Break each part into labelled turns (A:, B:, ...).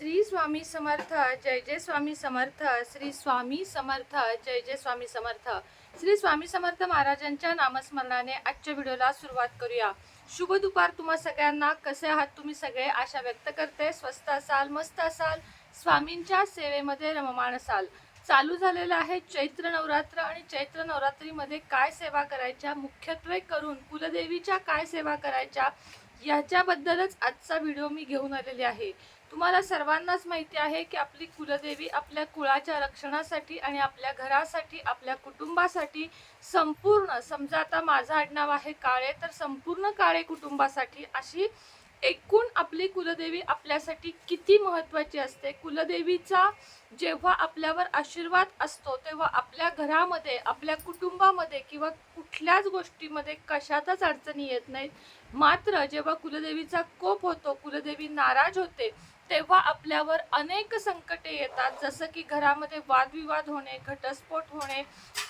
A: श्री स्वामी समर्थ जय जय स्वामी समर्थ श्री स्वामी समर्थ जय जय स्वामी समर्थ. श्री स्वामी समर्थ महाराजांच्या नामस्मरणाने आजच्या व्हिडिओला सुरुवात करूया. शुभ दुपार तुम्हा सगळ्यांना. कसे आहात तुम्ही सगळे? आशा व्यक्त करते. स्वस्त असाल मस्त असाल. स्वामींच्या सेवेमध्ये रममाण असाल. चालू झालेलं आहे चैत्र नवरात्र आणि चैत्र नवरात्रीमध्ये काय सेवा करायच्या? मुख्यत्वे करून कुलदेवीच्या काय सेवा करायच्या? याच्याबद्दलच आजचा व्हिडिओ मी घेऊन आलेली आहे. तुम्हाला सर्वांनाच माहिती आहे की आपली कुलदेवी आपल्या कुळाच्या रक्षणासाठी आणि आपल्या घरासाठी आपल्या कुटुंबासाठी संपूर्ण समजा आता माझं आडनाव आहे काळे तर संपूर्ण काळे कुटुंबासाठी अशी एकूण आपली कुलदेवी आपल्यासाठी किती महत्त्वाची असते? कुलदेवीचा जेव्हा आपल्यावर आशीर्वाद असतो तेव्हा आपल्या घरामध्ये आपल्या कुटुंबामध्ये किंवा कुठल्याच गोष्टीमध्ये कशातच अडचणी येत नाहीत. मात्र जेव्हा कुलदेवीचा कोप होतो कुलदेवी नाराज होते तेव्हा आपल्यावर अनेक संकटे येतात. जसं की घरामध्ये वादविवाद होणे घटस्फोट होणे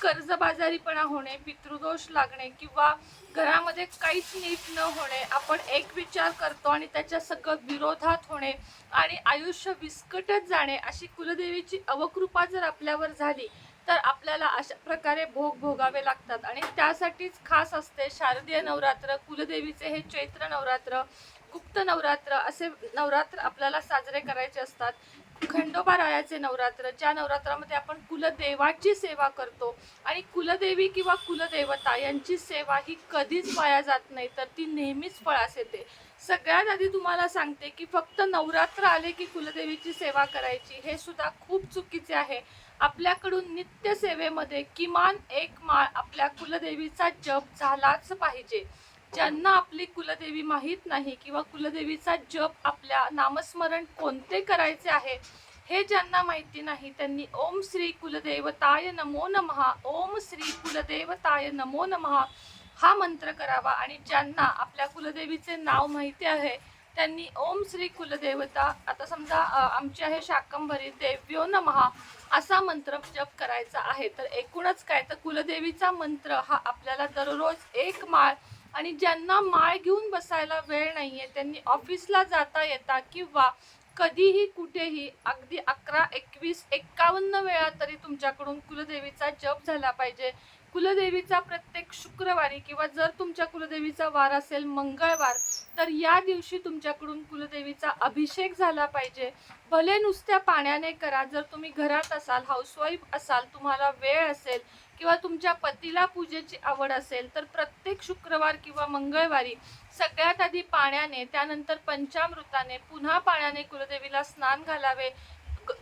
A: कर्जबाजारीपणा होणे पितृदोष लागणे किंवा घरामध्ये काहीच नीट न होणे आपण एक विचार करतो आणि त्याच्या सगळं विरोधात होणे आणि आयुष्य विस्कटत जाणे अशी कुलदेवीची अवकृपा जर आपल्यावर झाली तर आपल्याला अशा प्रकारे भोग भोगावे लागतात. आणि त्यासाठीच खास असते शारदीय नवरात्र कुलदेवीचे हे चैत्र नवरात्र. गुप्त नवरात्र असे नवरात्र आपल्याला साजरे करायचे असतात. खंडोबा रायाचे नवरात्र ज्या नवरात्रामध्ये आपण कुलदेवाची सेवा करतो आणि कुलदेवी किंवा कुलदेवता यांची सेवा ही कधीच वाया जात नाही तर ती नेहमीच फळास येते. सगळ्यात आधी तुम्हाला सांगते की फक्त नवरात्र आले की कुलदेवीची सेवा करायची हे सुद्धा खूप चुकीचे आहे. आपल्याकडून नित्य सेवेमध्ये किमान एक माळ आपल्या कुलदेवीचा जप झालाच पाहिजे. ज्यांना आपली कुलदेवी माहीत नाही किंवा कुलदेवीचा जप आपल्या नामस्मरण कोणते करायचे आहे हे ज्यांना माहिती नाही त्यांनी ओम श्री कुलदेवताय नमो नमहा ओम श्री कुलदेवताय नमो नमहा हा मंत्र करावा. आणि ज्यांना आपल्या कुलदेवीचे नाव माहिती आहे त्यांनी ओम श्री कुलदेवता आता समजा आमची आहे शाकंभरी देव्यो नमहा असा मंत्र जप करायचा आहे. तर एकूणच काय? तर कुलदेवीचा मंत्र हा आपल्याला दररोज एक माळ आणि ज्यांना माळ घेऊन बसायला वेळ नाहीये त्यांनी ऑफिसला जाता येता किंवा कधीही कुठेही अगदी अकरा एकवीस एक्कावन्न वेळा तरी तुमच्याकडून कुलदेवीचा जप झाला पाहिजे. कुलदेवीचा प्रत्येक शुक्रवारी किंवा जर तुमच्या कुलदेवीचा वार असेल मंगळवार तर या दिवशी तुमच्याकडून कुलदेवीचा अभिषेक झाला पाहिजे. भले नुसत्या पाण्याने करा जर तुम्ही घरात असाल हाऊसवाईफ असाल तुम्हाला वेळ असेल किंवा तुमच्या पतीला पूजेची आवड असेल तर प्रत्येक शुक्रवार किंवा मंगळवारी सगळ्यात आधी पाण्याने त्यानंतर पंचामृताने पुन्हा पाण्याने कुलदेवीला स्नान घालावे.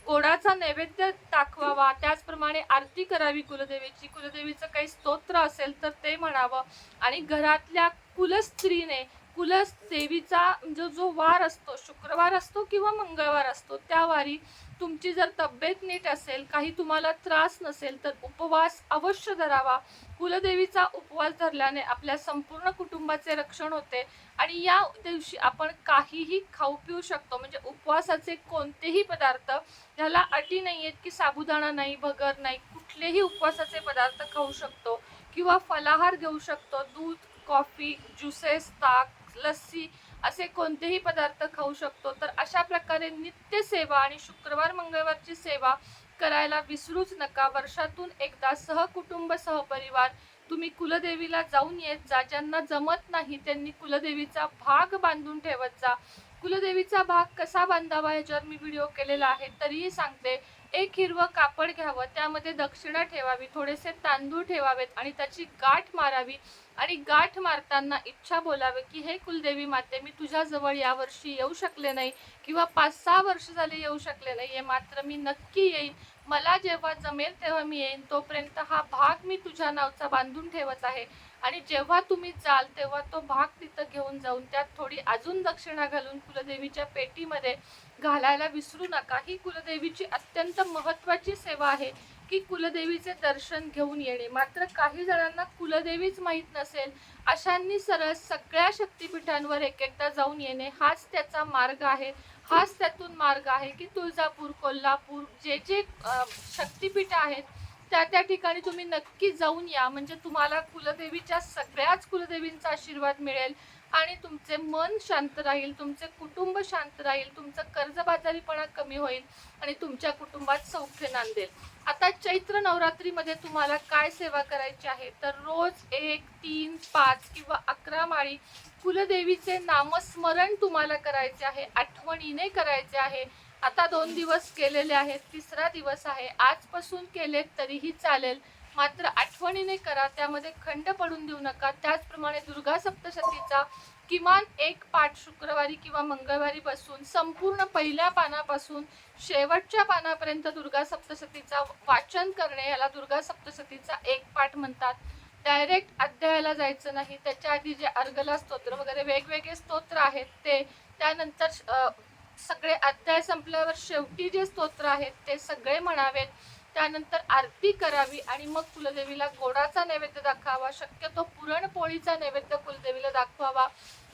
A: गोडाचा नैवेद्य दाखवावा त्याचप्रमाणे आरती करावी कुलदेवीची. कुलदेवीचं काही स्तोत्र असेल तर ते म्हणावं. आणि घरातल्या कुलस्त्रीने कुलदेवीचा जो जो वार असतो शुक्रवार असतो किंवा मंगळवार असतो त्या वारी तुमची जर तब्येत नीट असेल काही तुम्हाला त्रास नसेल तर उपवास अवश्य धरावा. कुलदेवीचा उपवास धरल्याने आपल्या संपूर्ण कुटुंबाचे रक्षण होते आणि या दिवशी आपण काहीही खाऊ पिऊ शकतो. म्हणजे उपवासाचे कोणतेही पदार्थ ह्याला अटी नाही आहेत की साबुदाणा नाही भगर नाही कुठलेही उपवासाचे पदार्थ खाऊ शकतो किंवा फलाहार घेऊ शकतो. दूध कॉफी ज्युसेस ताक लस्सी असे कोणतेही पदार्थ खाऊ शकतो. तर अशा प्रकारे नित्य सेवा आणि शुक्रवार मंगळवारची सेवा करायला विसरूच नका. वर्षातून एकदा सहकुटुंब सहपरिवार तुम्ही कुलदेवीला जाऊन येत जा. ज्यांना जमत नाही त्यांनी कुलदेवीचा भाग बांधून ठेवत जा. कुलदेवीचा भाग कसा बांधावा ह्याच्यावर मी व्हिडिओ केलेला आहे तरीही सांगते. एक हिरवं कापड घ्यावं त्यामध्ये दक्षिणा ठेवावी थोडेसे तांदूळ ठेवावेत आणि त्याची गाठ मारावी आणि गाठ मारताना इच्छा बोलावे की हे कुलदेवी माते मी तुझ्याजवळ यावर्षी येऊ शकले नाही किंवा पाच सहा वर्ष झाले येऊ शकले नाही हे मात्र मी नक्की येईन मला जेव्हा जमेल तेव्हा मी येईन. तोपर्यंत हा भाग मी तुझ्या नावचा बांधून ठेवत आहे. आणि जेव्हा तुम्ही जाल तेव्हा तो भाग तिथं घेऊन जाऊन त्यात थोडी अजून दक्षिणा घालून कुलदेवीच्या पेटीमध्ये घालायला विसरू नका. ही कुलदेवीची अत्यंत महत्त्वाची सेवा आहे की कुलदेवीचे दर्शन घेऊन येणे. मात्र काही जणांना कुलदेवीच माहीत नसेल. अशांनी सरळ सगळ्या शक्तिपीठांवर एक एकदा जाऊन येणे हाच त्याचा मार्ग आहे. हाच त्यातून मार्ग आहे की तुळजापूर कोल्हापूर जे जे अ, शक्तिपीठ आहेत त्या त्या ठिकाणी तुम्ही नक्की जाऊन या. म्हणजे तुम्हाला कुलदेवीच्या सगळ्याच कुलदेवींचा आशीर्वाद मिळेल आणि तुमचे मन शांत राहील तुमचे कुटुंब शांत राहील तुमचं कर्जबाजारीपणा कमी होईल आणि तुमच्या कुटुंबात सौख्य नांदेल. आता चैत्र नवरात्रीमध्ये तुम्हाला काय सेवा करायची आहे? तर रोज एक तीन पाच किंवा अकरा माळी कुलदेवीचे नामस्मरण तुम्हाला करायचे आहे आठवणीने करायचे आहे. आता दोन दिवस केलेले आहेत तिसरा दिवस आहे. आजपासून केले तरीही चालेल. मात्र आठवणीने करा त्यामध्ये खंड पडून देऊ नका. त्याचप्रमाणे दुर्गा सप्तशतीचा किमान एक पाठ शुक्रवारी किंवा मंगळवारी बसून संपूर्ण पहिल्या पानापासून शेवटच्या पानापर्यंत दुर्गा सप्तशतीचा वाचन करणे याला दुर्गा सप्तशतीचा एक पाठ म्हणतात. डायरेक्ट अध्यायाला जायचं नाही त्याच्या आधी जे अर्गला स्तोत्र वगैरे वेगवेगळे स्तोत्र आहेत ते त्यानंतर सगळे अध्याय संपल्यावर शेवटी जे स्तोत्र आहेत ते सगळे म्हणावेत. त्यानंतर आरती करावी आणि मग कुलदेवीला गोडाचा नैवेद्य दाखवावा. शक्यतो पुरणपोळीचा नैवेद्य कुलदेवीला दाखवावा.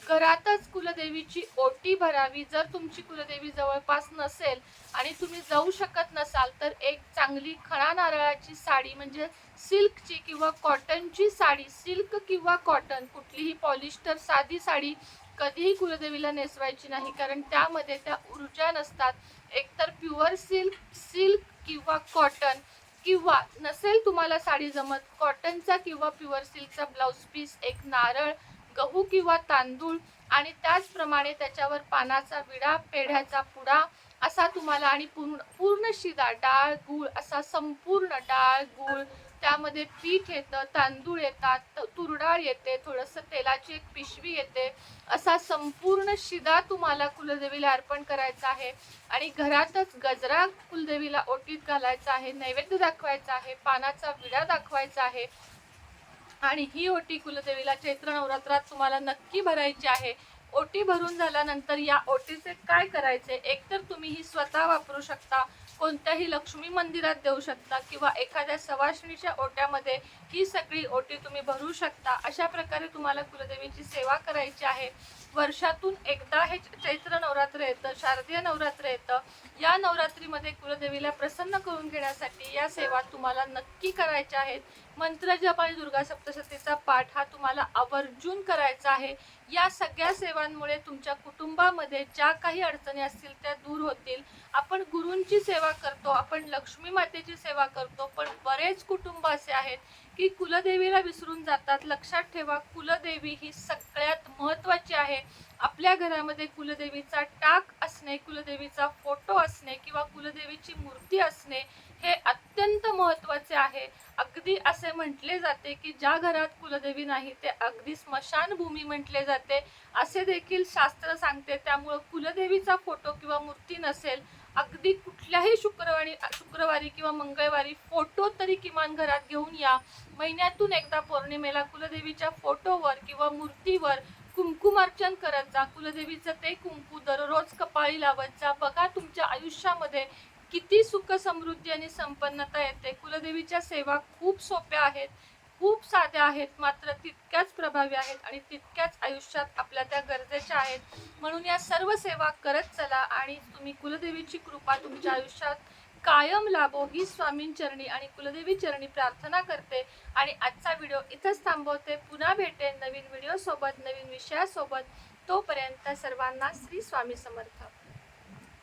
A: घरातच कुलदेवीची ओटी भरावी. जर तुमची कुलदेवी जवळपास नसेल आणि तुम्ही जाऊ शकत नसाल तर एक चांगली खळा नारळाची साडी म्हणजे सिल्कची किंवा कॉटनची साडी सिल्क किंवा कॉटन कुठलीही पॉलिस्टर साधी साडी कधीही कुलदेवीला नेसवायची नाही कारण त्यामध्ये त्या ऊर्जा नसतात. एकतर प्युअर सिल्क सिल्क किंवा कॉटन किंवा नसेल तुम्हाला साडी जमत कॉटनचा किंवा प्युअर सिल्कचा ब्लाऊज पीस एक नारळ गहू किंवा तांदूळ आणि त्याचप्रमाणे त्याच्यावर पानाचा विडा पेढ्याचा पुडा असा तुम्हाला आणि पूर्ण पूर्ण शिदा डाळ गूळ असा संपूर्ण डाळ गूळ त्यामध्ये पीठ येतं तांदूळ येतात त- तुरडाळ येते थोडंसं तेलाची एक पिशवी येते. असा संपूर्ण शिदा तुम्हाला कुलदेवीला अर्पण करायचा आहे. आणि घरातच गजरा कुलदेवीला ओटीत घालायचा आहे नैवेद्य दाखवायचा आहे पानाचा विडा दाखवायचा आहे. आणि ही ओटी कुलदेवीला चैत्र नवरात्रात तुम्हाला नक्की भरायची आहे. ओटी भरून झाल्यानंतर या ओटीचे काय करायचे? एकतर तुम्ही ही स्वतः वापरू शकता. कोणत्याही लक्ष्मी मंदिरात देऊ शकता किंवा एखाद्या सवाशिणीच्या ओट्यामध्ये ही सगळी ओटी तुम्ही भरू शकता. अशा प्रकारे तुम्हाला कुलदेवीची सेवा करायची आहे. वर्षातून एकदा हे चैत्र नवरात्र येतं शारदीय नवरात्र येतं. या नवरात्रीमध्ये कुलदेवीला प्रसन्न करून घेण्यासाठी या सेवा तुम्हाला नक्की करायच्या आहेत. मंत्र जप आणि दुर्गा सप्तशतीचा पाठ हा तुम्हाला आवर्जून करायचा आहे. या सगळ्या सेवांमुळे तुमच्या कुटुंबामध्ये ज्या काही अडचणी असतील त्या दूर होतील. आपण गुरूंची सेवा करतो आपण लक्ष्मी मातेची सेवा करतो पण बरेच कुटुंब असे आहेत की कुलदेवीला विसरून जातात. लक्षात ठेवा कुलदेवी ही सगळ्यात महत्त्वाची आहे. आपल्या घरामध्ये कुलदेवीचा टाक असणे कुलदेवीचा फोटो असणे किंवा कुलदेवीची मूर्ती असणे हे अत्यंत महत्त्वाचे आहे. अगदी असे म्हटले जाते की ज्या घरात कुलदेवी नाही ते अगदी स्मशानभूमी म्हटले जाते. असे देखील शास्त्र सांगते त्यामुळं कुलदेवीचा फोटो किंवा मूर्ती नसेल अगदी कुठल्याही शुक्रवारी शुक्रवारी किंवा मंगळवारी फोटो तरी किमान घरात घेऊन या. महिन्यातून एकदा पौर्णिमेला कुलदेवीच्या फोटोवर किंवा मूर्तीवर कुंकुमार्चन करत जा. कुलदेवीचं ते कुंकू दररोज कपाळी लावत जा. बघा तुमच्या आयुष्यामध्ये किती सुख समृद्धी आणि संपन्नता येते. कुलदेवीच्या सेवा खूप सोप्या आहेत खूप साध्या आहेत मात्र तितक्याच प्रभावी आहेत आणि तितक्याच आयुष्यात आपल्या त्या गरजेच्या आहेत. म्हणून या सर्व सेवा करत चला आणि तुम्ही कुलदेवीची कृपा तुमच्या आयुष्यात कायम लाभो ही स्वामींचरणी आणि कुलदेवी चरणी प्रार्थना करते. आणि आजचा व्हिडिओ इथंच थांबवते. पुन्हा भेटेन नवीन व्हिडिओ सोबत नवीन विषयासोबत. तोपर्यंत सर्वांना श्री स्वामी समर्थ.